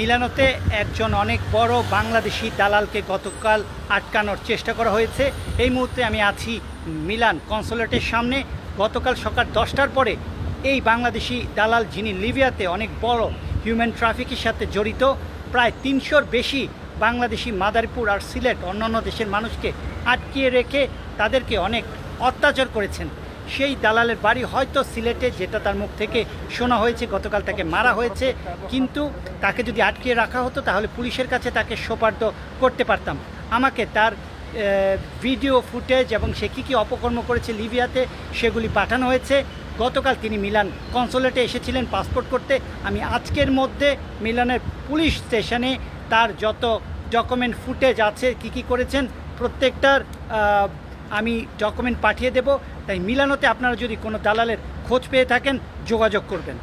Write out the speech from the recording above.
মিলানোতে একজন অনেক বড় বাংলাদেশি দালালকে গতকাল আটকানোর চেষ্টা করা হয়েছে। এই মুহূর্তে আমি আছি মিলান কনসোলেটের সামনে। গতকাল সকাল দশটার পরে এই বাংলাদেশি দালাল যিনি লিবিয়াতে অনেক বড় হিউম্যান ট্রাফিকের সাথে জড়িত, প্রায় তিনশোর বেশি বাংলাদেশি মাদারীপুর আর সিলেট অন্যান্য দেশের মানুষকে আটকিয়ে রেখে তাদেরকে অনেক অত্যাচার করেছেন। সেই দালালের বাড়ি হয়তো সিলেটে, যেটা তার মুখ থেকে শোনা হয়েছে, গতকাল তাকে মারা হয়েছে। কিন্তু তাকে যদি আটকিয়ে রাখা হতো, তাহলে পুলিশের কাছে তাকে সোপার্দ করতে পারতাম। আমাকে তার ভিডিও, ফুটেজ এবং সে কী কী অপকর্ম করেছে লিবিয়াতে, সেগুলি পাঠানো হয়েছে। গতকাল তিনি মিলান কনসোলেটে এসেছিলেন পাসপোর্ট করতে। আমি আজকের মধ্যে মিলানের পুলিশ স্টেশনে তার যত ডকুমেন্ট, ফুটেজ আছে, কি কি করেছেন, প্রত্যেকটার আমি ডকুমেন্ট পাঠিয়ে দেব। তাই মিলানোতে আপনারা যদি কোনো দালালের খোঁজ পেয়ে থাকেন, যোগাযোগ করবেন।